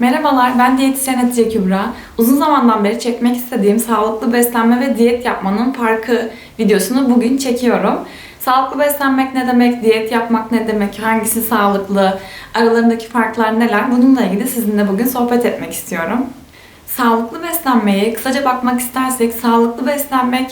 Merhabalar, ben diyetisyen Hatice Kübra. Uzun zamandan beri çekmek istediğim sağlıklı beslenme ve diyet yapmanın farkı videosunu bugün çekiyorum. Sağlıklı beslenmek ne demek, diyet yapmak ne demek, hangisi sağlıklı, aralarındaki farklar neler bununla ilgili sizinle bugün sohbet etmek istiyorum. Sağlıklı beslenmeye kısaca bakmak istersek, sağlıklı beslenmek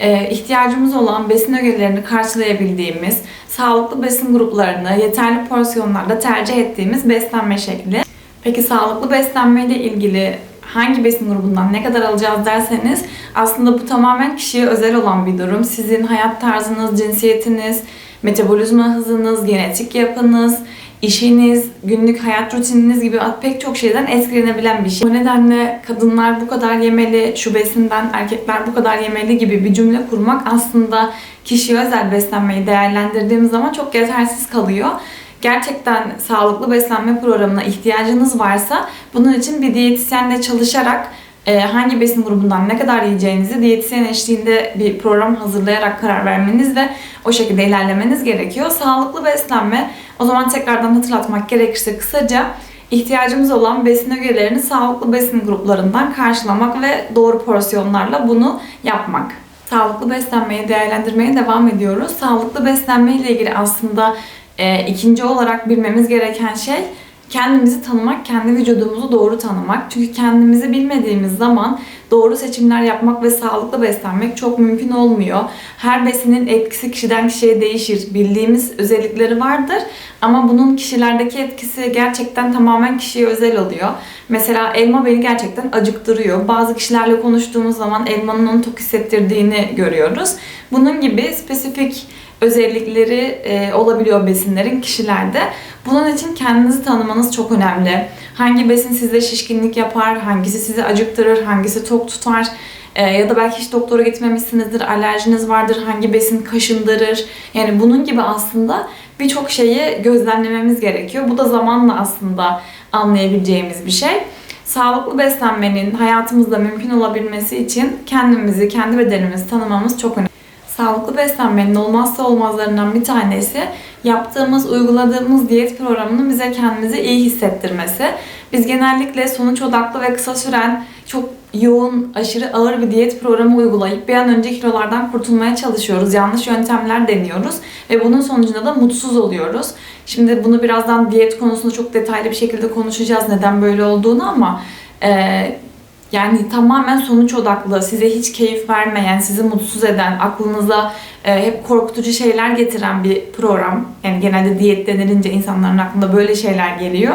e, ihtiyacımız olan besin ögelerini karşılayabildiğimiz, sağlıklı besin gruplarını yeterli porsiyonlarda tercih ettiğimiz beslenme şekli. Peki sağlıklı beslenme ile ilgili hangi besin grubundan ne kadar alacağız derseniz aslında bu tamamen kişiye özel olan bir durum. Sizin hayat tarzınız, cinsiyetiniz, metabolizma hızınız, genetik yapınız, işiniz, günlük hayat rutininiz gibi pek çok şeyden etkilenebilen bir şey. O nedenle kadınlar bu kadar yemeli, şu besinden erkekler bu kadar yemeli gibi bir cümle kurmak aslında kişiye özel beslenmeyi değerlendirdiğimiz zaman çok yetersiz kalıyor gerçekten sağlıklı beslenme programına ihtiyacınız varsa bunun için bir diyetisyenle çalışarak e, hangi besin grubundan ne kadar yiyeceğinizi diyetisyen eşliğinde bir program hazırlayarak karar vermeniz ve o şekilde ilerlemeniz gerekiyor. Sağlıklı beslenme, o zaman tekrardan hatırlatmak gerekirse kısaca ihtiyacımız olan besin ögelerini sağlıklı besin gruplarından karşılamak ve doğru porsiyonlarla bunu yapmak. Sağlıklı beslenmeyi değerlendirmeye devam ediyoruz. Sağlıklı beslenme ile ilgili aslında e, ikinci olarak bilmemiz gereken şey kendimizi tanımak, kendi vücudumuzu doğru tanımak. Çünkü kendimizi bilmediğimiz zaman doğru seçimler yapmak ve sağlıklı beslenmek çok mümkün olmuyor. Her besinin etkisi kişiden kişiye değişir. Bildiğimiz özellikleri vardır ama bunun kişilerdeki etkisi gerçekten tamamen kişiye özel oluyor. Mesela elma beni gerçekten acıktırıyor. Bazı kişilerle konuştuğumuz zaman elmanın onu tok hissettirdiğini görüyoruz. Bunun gibi spesifik özellikleri e, olabiliyor besinlerin kişilerde. Bunun için kendinizi tanımanız çok önemli. Hangi besin size şişkinlik yapar, hangisi sizi acıktırır, hangisi tok tutar e, ya da belki hiç doktora gitmemişsinizdir, alerjiniz vardır, hangi besin kaşındırır. Yani bunun gibi aslında birçok şeyi gözlemlememiz gerekiyor. Bu da zamanla aslında anlayabileceğimiz bir şey. Sağlıklı beslenmenin hayatımızda mümkün olabilmesi için kendimizi, kendi bedenimizi tanımamız çok önemli. Sağlıklı beslenmenin olmazsa olmazlarından bir tanesi yaptığımız, uyguladığımız diyet programının bize kendimizi iyi hissettirmesi. Biz genellikle sonuç odaklı ve kısa süren çok yoğun, aşırı ağır bir diyet programı uygulayıp bir an önce kilolardan kurtulmaya çalışıyoruz. Yanlış yöntemler deniyoruz ve bunun sonucunda da mutsuz oluyoruz. Şimdi bunu birazdan diyet konusunda çok detaylı bir şekilde konuşacağız neden böyle olduğunu ama e, yani tamamen sonuç odaklı, size hiç keyif vermeyen, sizi mutsuz eden, aklınıza e, hep korkutucu şeyler getiren bir program. Yani genelde diyet denilince insanların aklında böyle şeyler geliyor.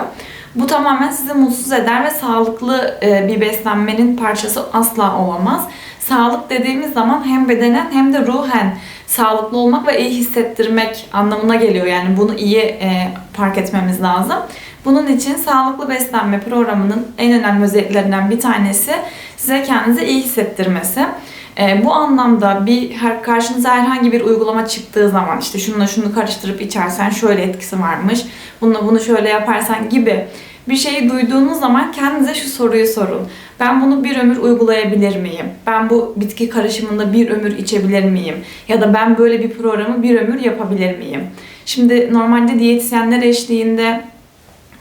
Bu tamamen sizi mutsuz eder ve sağlıklı e, bir beslenmenin parçası asla olamaz. Sağlık dediğimiz zaman hem bedenen hem de ruhen sağlıklı olmak ve iyi hissettirmek anlamına geliyor. Yani bunu iyi e, fark etmemiz lazım. Bunun için sağlıklı beslenme programının en önemli özelliklerinden bir tanesi size kendinizi iyi hissettirmesi. E, bu anlamda bir her, karşınıza herhangi bir uygulama çıktığı zaman işte şununla şunu karıştırıp içersen şöyle etkisi varmış, bununla bunu şöyle yaparsan gibi bir şeyi duyduğunuz zaman kendinize şu soruyu sorun. Ben bunu bir ömür uygulayabilir miyim? Ben bu bitki karışımında bir ömür içebilir miyim? Ya da ben böyle bir programı bir ömür yapabilir miyim? Şimdi normalde diyetisyenler eşliğinde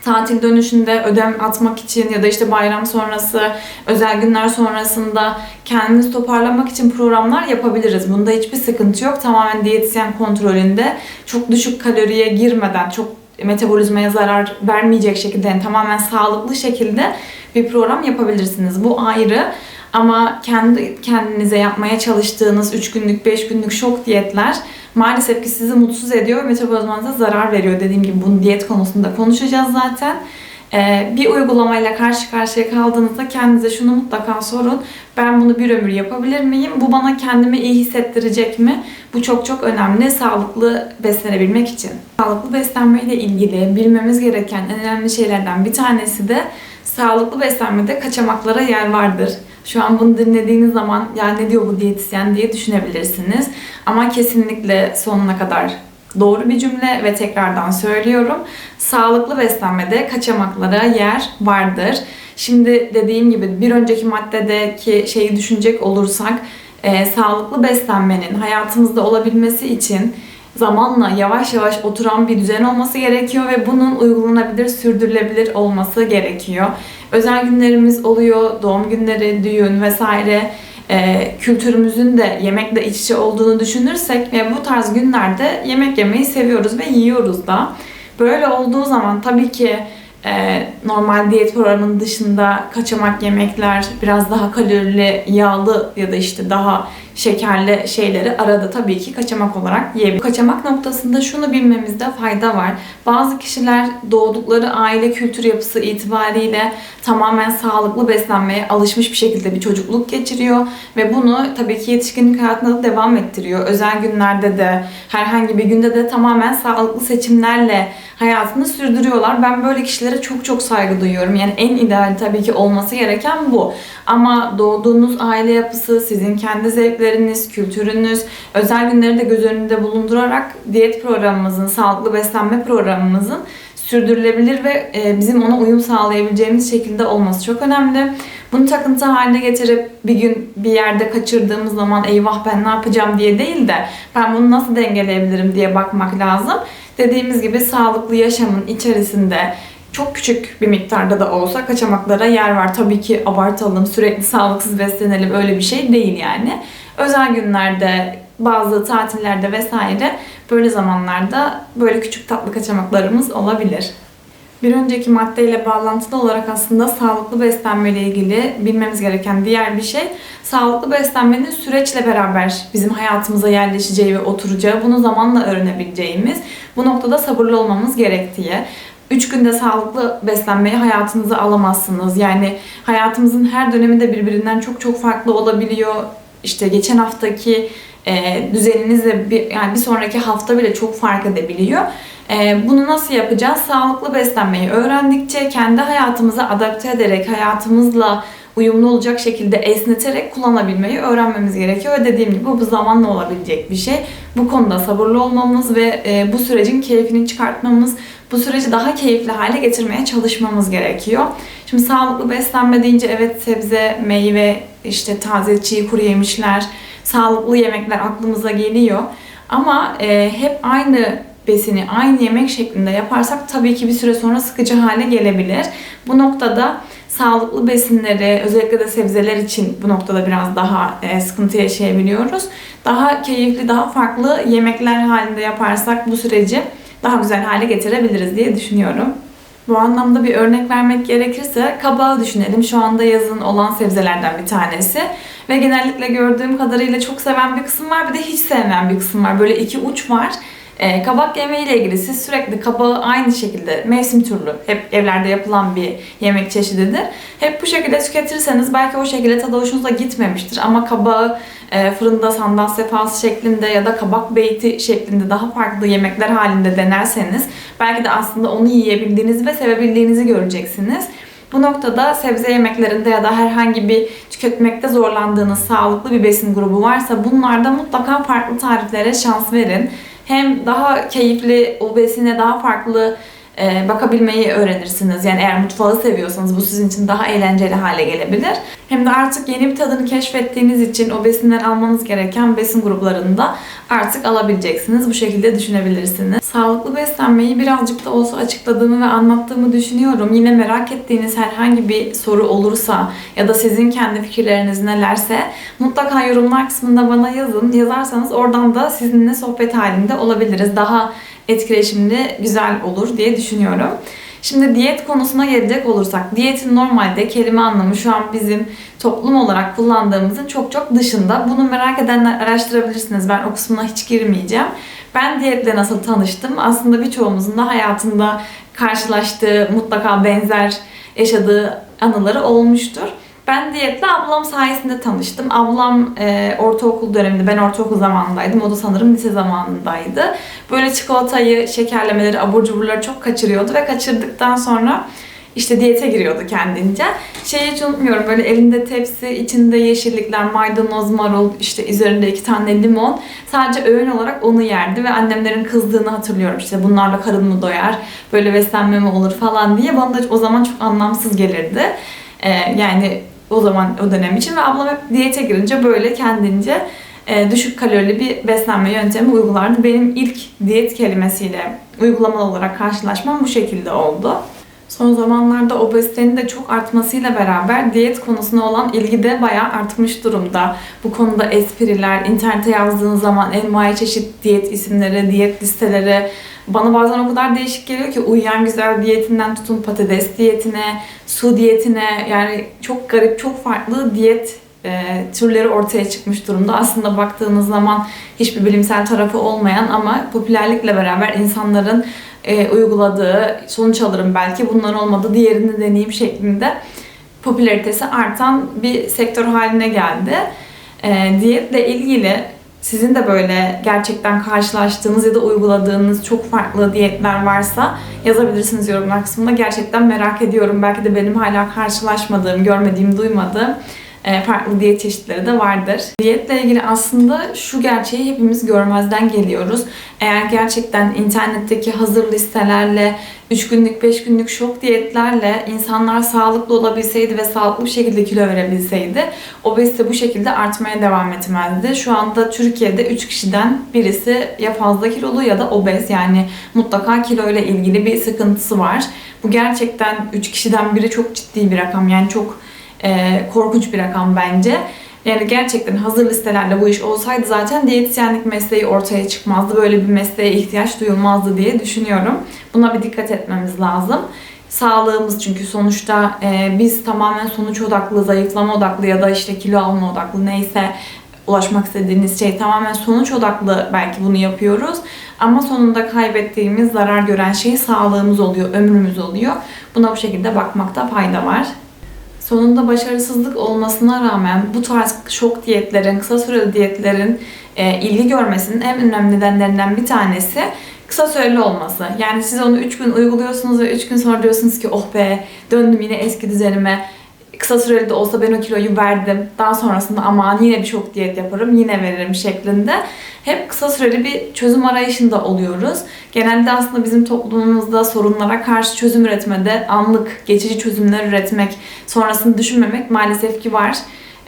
tatil dönüşünde ödem atmak için ya da işte bayram sonrası, özel günler sonrasında kendimizi toparlamak için programlar yapabiliriz. Bunda hiçbir sıkıntı yok. Tamamen diyetisyen kontrolünde çok düşük kaloriye girmeden, çok metabolizmaya zarar vermeyecek şekilde yani tamamen sağlıklı şekilde bir program yapabilirsiniz. Bu ayrı. Ama kendi kendinize yapmaya çalıştığınız 3 günlük, 5 günlük şok diyetler maalesef ki sizi mutsuz ediyor ve metabolizmanıza zarar veriyor. Dediğim gibi bunu diyet konusunda konuşacağız zaten. Ee, bir uygulamayla karşı karşıya kaldığınızda kendinize şunu mutlaka sorun. Ben bunu bir ömür yapabilir miyim? Bu bana kendimi iyi hissettirecek mi? Bu çok çok önemli sağlıklı beslenebilmek için. Sağlıklı beslenme ile ilgili bilmemiz gereken en önemli şeylerden bir tanesi de sağlıklı beslenmede kaçamaklara yer vardır. Şu an bunu dinlediğiniz zaman ya ne diyor bu diyetisyen diye düşünebilirsiniz. Ama kesinlikle sonuna kadar doğru bir cümle ve tekrardan söylüyorum. Sağlıklı beslenmede kaçamaklara yer vardır. Şimdi dediğim gibi bir önceki maddedeki şeyi düşünecek olursak e, sağlıklı beslenmenin hayatımızda olabilmesi için zamanla yavaş yavaş oturan bir düzen olması gerekiyor ve bunun uygulanabilir, sürdürülebilir olması gerekiyor. Özel günlerimiz oluyor, doğum günleri, düğün vesaire e, kültürümüzün de yemekle iç içe olduğunu düşünürsek ve bu tarz günlerde yemek yemeyi seviyoruz ve yiyoruz da. Böyle olduğu zaman tabii ki e, normal diyet programının dışında kaçamak yemekler, biraz daha kalorili, yağlı ya da işte daha şekerli şeyleri arada tabii ki kaçamak olarak yiyebilir. Kaçamak noktasında şunu bilmemizde fayda var. Bazı kişiler doğdukları aile kültür yapısı itibariyle tamamen sağlıklı beslenmeye alışmış bir şekilde bir çocukluk geçiriyor ve bunu tabii ki yetişkinlik hayatında da devam ettiriyor. Özel günlerde de herhangi bir günde de tamamen sağlıklı seçimlerle hayatını sürdürüyorlar. Ben böyle kişilere çok çok saygı duyuyorum. Yani en ideal tabii ki olması gereken bu. Ama doğduğunuz aile yapısı, sizin kendi zevkleriniz, kültürünüz, özel günleri de göz önünde bulundurarak diyet programımızın, sağlıklı beslenme programımızın sürdürülebilir ve e, bizim ona uyum sağlayabileceğimiz şekilde olması çok önemli. Bunu takıntı haline getirip bir gün bir yerde kaçırdığımız zaman eyvah ben ne yapacağım diye değil de ben bunu nasıl dengeleyebilirim diye bakmak lazım. Dediğimiz gibi sağlıklı yaşamın içerisinde çok küçük bir miktarda da olsa kaçamaklara yer var. Tabii ki abartalım, sürekli sağlıksız beslenelim öyle bir şey değil yani. Özel günlerde, bazı tatillerde vesaire böyle zamanlarda böyle küçük tatlı kaçamaklarımız olabilir. Bir önceki maddeyle bağlantılı olarak aslında sağlıklı beslenme ile ilgili bilmemiz gereken diğer bir şey sağlıklı beslenmenin süreçle beraber bizim hayatımıza yerleşeceği ve oturacağı, bunu zamanla öğrenebileceğimiz, bu noktada sabırlı olmamız gerektiği. 3 günde sağlıklı beslenmeyi hayatınıza alamazsınız. Yani hayatımızın her döneminde birbirinden çok çok farklı olabiliyor. İşte geçen haftaki e, düzeninizle bir, yani bir sonraki hafta bile çok fark edebiliyor. E, bunu nasıl yapacağız? Sağlıklı beslenmeyi öğrendikçe kendi hayatımıza adapte ederek hayatımızla uyumlu olacak şekilde esneterek kullanabilmeyi öğrenmemiz gerekiyor. Dediğim gibi bu zamanla olabilecek bir şey. Bu konuda sabırlı olmamız ve e, bu sürecin keyfini çıkartmamız, bu süreci daha keyifli hale getirmeye çalışmamız gerekiyor. Şimdi sağlıklı beslenme deyince evet sebze, meyve, işte taze çiğ kuru yemişler, sağlıklı yemekler aklımıza geliyor. Ama e, hep aynı besini aynı yemek şeklinde yaparsak tabii ki bir süre sonra sıkıcı hale gelebilir. Bu noktada sağlıklı besinleri özellikle de sebzeler için bu noktada biraz daha e, sıkıntı yaşayabiliyoruz. Daha keyifli, daha farklı yemekler halinde yaparsak bu süreci daha güzel hale getirebiliriz diye düşünüyorum. Bu anlamda bir örnek vermek gerekirse kabağı düşünelim. Şu anda yazın olan sebzelerden bir tanesi. Ve genellikle gördüğüm kadarıyla çok seven bir kısım var bir de hiç sevmeyen bir kısım var. Böyle iki uç var. E, kabak yemeği ile ilgili siz sürekli kabağı aynı şekilde mevsim türlü hep evlerde yapılan bir yemek çeşididir. Hep bu şekilde tüketirseniz belki o şekilde tadı hoşunuza gitmemiştir ama kabağı e, fırında sandal sefası şeklinde ya da kabak beyti şeklinde daha farklı yemekler halinde denerseniz belki de aslında onu yiyebildiğinizi ve sevebildiğinizi göreceksiniz. Bu noktada sebze yemeklerinde ya da herhangi bir tüketmekte zorlandığınız sağlıklı bir besin grubu varsa bunlarda mutlaka farklı tariflere şans verin hem daha keyifli, o besine daha farklı e, bakabilmeyi öğrenirsiniz. Yani eğer mutfağı seviyorsanız bu sizin için daha eğlenceli hale gelebilir. Hem de artık yeni bir tadını keşfettiğiniz için o besinden almanız gereken besin gruplarında artık alabileceksiniz. Bu şekilde düşünebilirsiniz. Sağlıklı beslenmeyi birazcık da olsa açıkladığımı ve anlattığımı düşünüyorum. Yine merak ettiğiniz herhangi bir soru olursa ya da sizin kendi fikirleriniz nelerse mutlaka yorumlar kısmında bana yazın. Yazarsanız oradan da sizinle sohbet halinde olabiliriz. Daha etkileşimli, güzel olur diye düşünüyorum. Şimdi diyet konusuna gelecek olursak, diyetin normalde kelime anlamı şu an bizim toplum olarak kullandığımızın çok çok dışında. Bunu merak edenler araştırabilirsiniz. Ben o kısmına hiç girmeyeceğim. Ben diyetle nasıl tanıştım? Aslında birçoğumuzun da hayatında karşılaştığı, mutlaka benzer yaşadığı anıları olmuştur. Ben diyetle ablam sayesinde tanıştım. Ablam e, ortaokul döneminde, ben ortaokul zamanındaydım. O da sanırım lise zamanındaydı. Böyle çikolatayı, şekerlemeleri, abur cuburları çok kaçırıyordu ve kaçırdıktan sonra işte diyete giriyordu kendince. Şeyi hiç unutmuyorum böyle elinde tepsi, içinde yeşillikler, maydanoz, marul, işte üzerinde iki tane limon. Sadece öğün olarak onu yerdi ve annemlerin kızdığını hatırlıyorum. İşte bunlarla karın mı doyar, böyle beslenme mi olur falan diye. Bana da o zaman çok anlamsız gelirdi. Ee, yani o zaman o dönem için ve ablam hep diyete girince böyle kendince e, düşük kalorili bir beslenme yöntemi uygulardı. Benim ilk diyet kelimesiyle uygulamalı olarak karşılaşmam bu şekilde oldu. Son zamanlarda obezitenin de çok artmasıyla beraber diyet konusuna olan ilgi de bayağı artmış durumda. Bu konuda espriler, internete yazdığın zaman envai çeşit diyet isimleri, diyet listeleri bana bazen o kadar değişik geliyor ki uyuyan güzel diyetinden tutun patates diyetine, su diyetine yani çok garip, çok farklı diyet e, türleri ortaya çıkmış durumda. Aslında baktığınız zaman hiçbir bilimsel tarafı olmayan ama popülerlikle beraber insanların e, uyguladığı, sonuç alırım belki bunlar olmadı diğerini deneyeyim şeklinde popülaritesi artan bir sektör haline geldi. E, diyetle ilgili sizin de böyle gerçekten karşılaştığınız ya da uyguladığınız çok farklı diyetler varsa yazabilirsiniz yorumlar kısmında. Gerçekten merak ediyorum. Belki de benim hala karşılaşmadığım, görmediğim, duymadığım farklı diyet çeşitleri de vardır. Diyetle ilgili aslında şu gerçeği hepimiz görmezden geliyoruz. Eğer gerçekten internetteki hazır listelerle, 3 günlük, 5 günlük şok diyetlerle insanlar sağlıklı olabilseydi ve sağlıklı bir şekilde kilo verebilseydi obezite bu şekilde artmaya devam etmezdi. Şu anda Türkiye'de 3 kişiden birisi ya fazla kilolu ya da obez yani mutlaka kilo ile ilgili bir sıkıntısı var. Bu gerçekten 3 kişiden biri çok ciddi bir rakam yani çok e, korkunç bir rakam bence. Yani gerçekten hazır listelerle bu iş olsaydı zaten diyetisyenlik mesleği ortaya çıkmazdı. Böyle bir mesleğe ihtiyaç duyulmazdı diye düşünüyorum. Buna bir dikkat etmemiz lazım. Sağlığımız çünkü sonuçta e, biz tamamen sonuç odaklı, zayıflama odaklı ya da işte kilo alma odaklı neyse ulaşmak istediğiniz şey tamamen sonuç odaklı belki bunu yapıyoruz. Ama sonunda kaybettiğimiz, zarar gören şey sağlığımız oluyor, ömrümüz oluyor. Buna bu şekilde bakmakta fayda var. Sonunda başarısızlık olmasına rağmen bu tarz şok diyetlerin, kısa süreli diyetlerin e, ilgi görmesinin en önemli nedenlerinden bir tanesi kısa süreli olması. Yani siz onu 3 gün uyguluyorsunuz ve 3 gün sonra diyorsunuz ki oh be döndüm yine eski düzenime. Kısa süreli de olsa ben o kiloyu verdim. Daha sonrasında aman yine bir şok diyet yaparım, yine veririm şeklinde. Hep kısa süreli bir çözüm arayışında oluyoruz. Genelde aslında bizim toplumumuzda sorunlara karşı çözüm üretmede anlık, geçici çözümler üretmek, sonrasını düşünmemek maalesef ki var.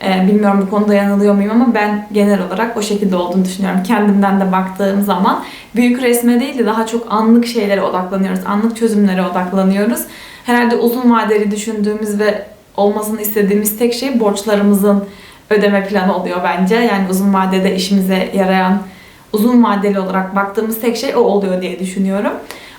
Ee, bilmiyorum bu konuda yanılıyor muyum ama ben genel olarak o şekilde olduğunu düşünüyorum. Kendimden de baktığım zaman büyük resme değil de daha çok anlık şeylere odaklanıyoruz. Anlık çözümlere odaklanıyoruz. Herhalde uzun vadeli düşündüğümüz ve olmasını istediğimiz tek şey borçlarımızın ödeme planı oluyor bence. Yani uzun vadede işimize yarayan, uzun vadeli olarak baktığımız tek şey o oluyor diye düşünüyorum.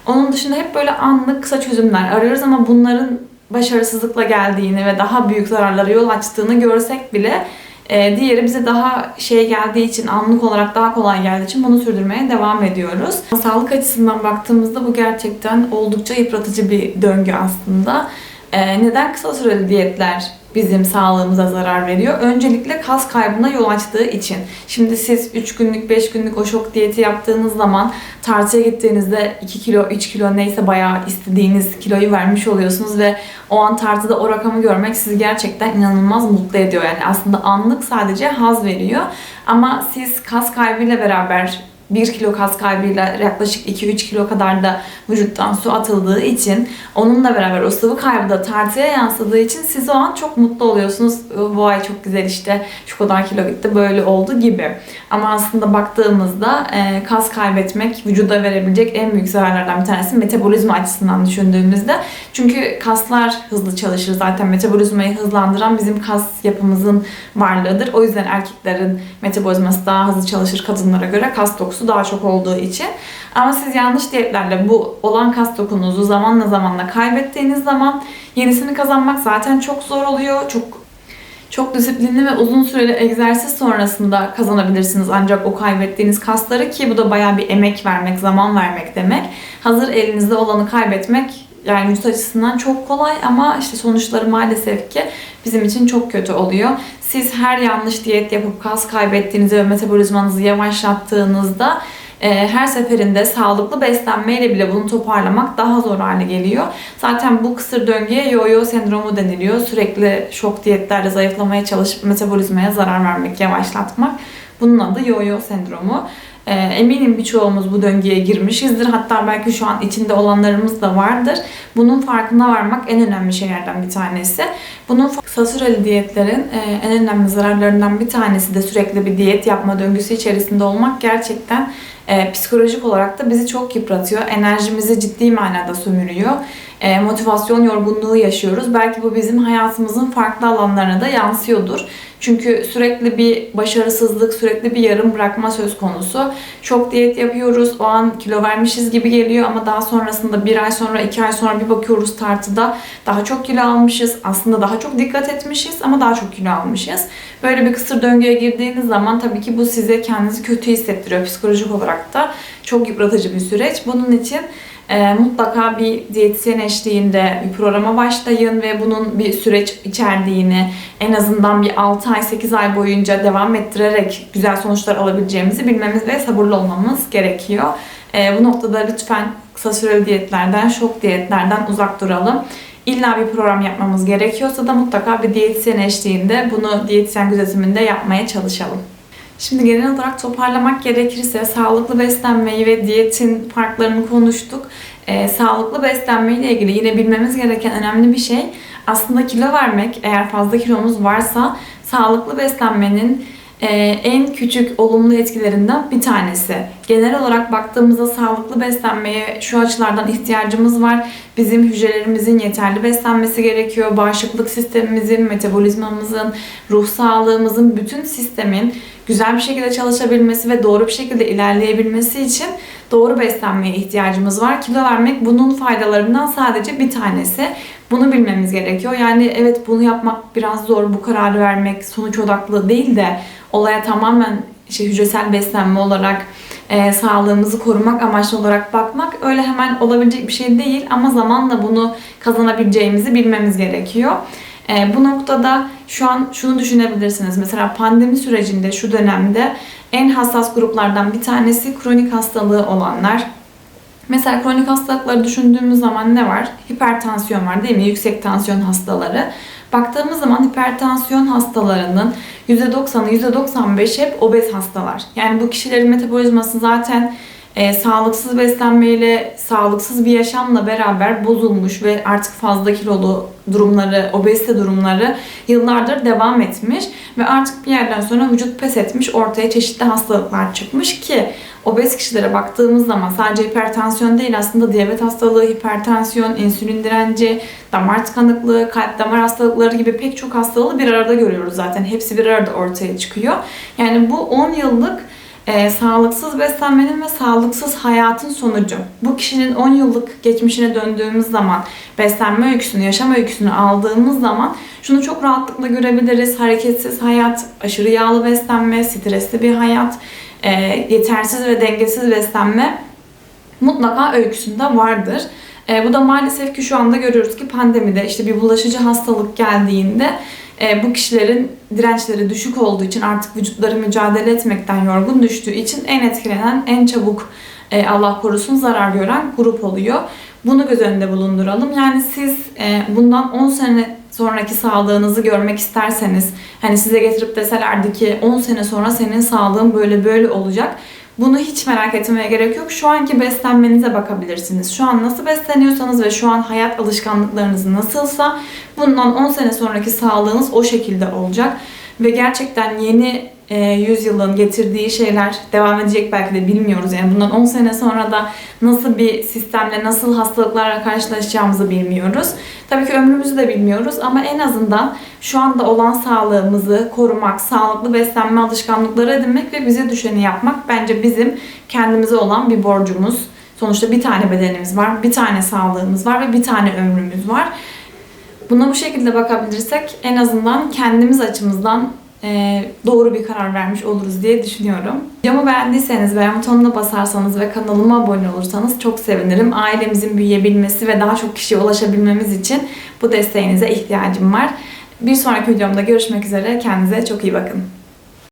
Onun dışında hep böyle anlık kısa çözümler arıyoruz ama bunların başarısızlıkla geldiğini ve daha büyük zararlara yol açtığını görsek bile e, diğeri bize daha şey geldiği için, anlık olarak daha kolay geldiği için bunu sürdürmeye devam ediyoruz. Sağlık açısından baktığımızda bu gerçekten oldukça yıpratıcı bir döngü aslında. E, neden kısa süreli diyetler bizim sağlığımıza zarar veriyor. Öncelikle kas kaybına yol açtığı için. Şimdi siz 3 günlük 5 günlük o şok diyeti yaptığınız zaman tartıya gittiğinizde 2 kilo 3 kilo neyse bayağı istediğiniz kiloyu vermiş oluyorsunuz ve o an tartıda o rakamı görmek sizi gerçekten inanılmaz mutlu ediyor. Yani aslında anlık sadece haz veriyor. Ama siz kas kaybıyla beraber 1 kilo kas kaybıyla yaklaşık 2-3 kilo kadar da vücuttan su atıldığı için onunla beraber o sıvı kaybı da tartıya yansıdığı için siz o an çok mutlu oluyorsunuz. Bu ay çok güzel işte şu kadar kilo gitti böyle oldu gibi. Ama aslında baktığımızda e, kas kaybetmek vücuda verebilecek en büyük zararlardan bir tanesi metabolizma açısından düşündüğümüzde. Çünkü kaslar hızlı çalışır zaten metabolizmayı hızlandıran bizim kas yapımızın varlığıdır. O yüzden erkeklerin metabolizması daha hızlı çalışır kadınlara göre kas dokusu daha çok olduğu için. Ama siz yanlış diyetlerle bu olan kas dokunuzu zamanla zamanla kaybettiğiniz zaman yenisini kazanmak zaten çok zor oluyor. Çok çok disiplinli ve uzun süreli egzersiz sonrasında kazanabilirsiniz ancak o kaybettiğiniz kasları ki bu da bayağı bir emek vermek, zaman vermek demek. Hazır elinizde olanı kaybetmek yani vücut açısından çok kolay ama işte sonuçları maalesef ki bizim için çok kötü oluyor. Siz her yanlış diyet yapıp kas kaybettiğinizde ve metabolizmanızı yavaşlattığınızda her seferinde sağlıklı beslenmeyle bile bunu toparlamak daha zor hale geliyor. Zaten bu kısır döngüye yo-yo sendromu deniliyor. Sürekli şok diyetlerle zayıflamaya çalışıp metabolizmaya zarar vermek, yavaşlatmak. Bunun adı yo-yo sendromu. Ee, eminim birçoğumuz bu döngüye girmişizdir. Hatta belki şu an içinde olanlarımız da vardır. Bunun farkına varmak en önemli şeylerden bir tanesi. Bunun kısa süreli diyetlerin e, en önemli zararlarından bir tanesi de sürekli bir diyet yapma döngüsü içerisinde olmak gerçekten e, psikolojik olarak da bizi çok yıpratıyor. Enerjimizi ciddi manada sömürüyor. E, motivasyon yorgunluğu yaşıyoruz. Belki bu bizim hayatımızın farklı alanlarına da yansıyordur. Çünkü sürekli bir başarısızlık, sürekli bir yarım bırakma söz konusu. Çok diyet yapıyoruz, o an kilo vermişiz gibi geliyor ama daha sonrasında bir ay sonra, iki ay sonra bir bakıyoruz tartıda daha çok kilo almışız. Aslında daha çok dikkat etmişiz ama daha çok kilo almışız. Böyle bir kısır döngüye girdiğiniz zaman tabii ki bu size kendinizi kötü hissettiriyor psikolojik olarak da. Çok yıpratıcı bir süreç. Bunun için e, mutlaka bir diyetisyen eşliğinde bir programa başlayın ve bunun bir süreç içerdiğini en azından bir 6 ay 8 ay boyunca devam ettirerek güzel sonuçlar alabileceğimizi bilmemiz ve sabırlı olmamız gerekiyor. E, bu noktada lütfen kısa süreli diyetlerden, şok diyetlerden uzak duralım. İlla bir program yapmamız gerekiyorsa da mutlaka bir diyetisyen eşliğinde bunu diyetisyen gözetiminde yapmaya çalışalım. Şimdi genel olarak toparlamak gerekirse sağlıklı beslenmeyi ve diyetin farklarını konuştuk. Ee, sağlıklı beslenme ile ilgili yine bilmemiz gereken önemli bir şey aslında kilo vermek eğer fazla kilomuz varsa sağlıklı beslenmenin e, en küçük olumlu etkilerinden bir tanesi. Genel olarak baktığımızda sağlıklı beslenmeye şu açılardan ihtiyacımız var. Bizim hücrelerimizin yeterli beslenmesi gerekiyor. Bağışıklık sistemimizin, metabolizmamızın, ruh sağlığımızın, bütün sistemin güzel bir şekilde çalışabilmesi ve doğru bir şekilde ilerleyebilmesi için doğru beslenmeye ihtiyacımız var. Kilo vermek bunun faydalarından sadece bir tanesi. Bunu bilmemiz gerekiyor. Yani evet bunu yapmak biraz zor. Bu kararı vermek sonuç odaklı değil de olaya tamamen işte hücresel beslenme olarak e, sağlığımızı korumak amaçlı olarak bakmak öyle hemen olabilecek bir şey değil ama zamanla bunu kazanabileceğimizi bilmemiz gerekiyor. E, bu noktada şu an şunu düşünebilirsiniz. Mesela pandemi sürecinde şu dönemde en hassas gruplardan bir tanesi kronik hastalığı olanlar. Mesela kronik hastalıkları düşündüğümüz zaman ne var? Hipertansiyon var değil mi? Yüksek tansiyon hastaları. Baktığımız zaman hipertansiyon hastalarının %90'ı %95 hep obez hastalar. Yani bu kişilerin metabolizması zaten e, sağlıksız beslenmeyle, sağlıksız bir yaşamla beraber bozulmuş ve artık fazla kilolu durumları, obezite durumları yıllardır devam etmiş ve artık bir yerden sonra vücut pes etmiş, ortaya çeşitli hastalıklar çıkmış ki obez kişilere baktığımız zaman sadece hipertansiyon değil aslında diyabet hastalığı, hipertansiyon, insülin direnci, damar tıkanıklığı, kalp damar hastalıkları gibi pek çok hastalığı bir arada görüyoruz zaten. Hepsi bir arada ortaya çıkıyor. Yani bu 10 yıllık e, sağlıksız beslenmenin ve sağlıksız hayatın sonucu. Bu kişinin 10 yıllık geçmişine döndüğümüz zaman, beslenme öyküsünü, yaşam öyküsünü aldığımız zaman şunu çok rahatlıkla görebiliriz. Hareketsiz hayat, aşırı yağlı beslenme, stresli bir hayat, e, yetersiz ve dengesiz beslenme mutlaka öyküsünde vardır. E, bu da maalesef ki şu anda görüyoruz ki pandemide işte bir bulaşıcı hastalık geldiğinde e, bu kişilerin dirençleri düşük olduğu için artık vücutları mücadele etmekten yorgun düştüğü için en etkilenen, en çabuk e, Allah korusun zarar gören grup oluyor. Bunu göz önünde bulunduralım. Yani siz e, bundan 10 sene sonraki sağlığınızı görmek isterseniz hani size getirip deselerdi ki 10 sene sonra senin sağlığın böyle böyle olacak. Bunu hiç merak etmeye gerek yok. Şu anki beslenmenize bakabilirsiniz. Şu an nasıl besleniyorsanız ve şu an hayat alışkanlıklarınız nasılsa bundan 10 sene sonraki sağlığınız o şekilde olacak. Ve gerçekten yeni e, yüzyılın getirdiği şeyler devam edecek belki de bilmiyoruz. Yani bundan 10 sene sonra da nasıl bir sistemle, nasıl hastalıklarla karşılaşacağımızı bilmiyoruz. Tabii ki ömrümüzü de bilmiyoruz ama en azından şu anda olan sağlığımızı korumak, sağlıklı beslenme alışkanlıkları edinmek ve bize düşeni yapmak bence bizim kendimize olan bir borcumuz. Sonuçta bir tane bedenimiz var, bir tane sağlığımız var ve bir tane ömrümüz var. Buna bu şekilde bakabilirsek en azından kendimiz açımızdan doğru bir karar vermiş oluruz diye düşünüyorum. Videomu beğendiyseniz beğen butonuna basarsanız ve kanalıma abone olursanız çok sevinirim. Ailemizin büyüyebilmesi ve daha çok kişiye ulaşabilmemiz için bu desteğinize ihtiyacım var. Bir sonraki videomda görüşmek üzere. Kendinize çok iyi bakın.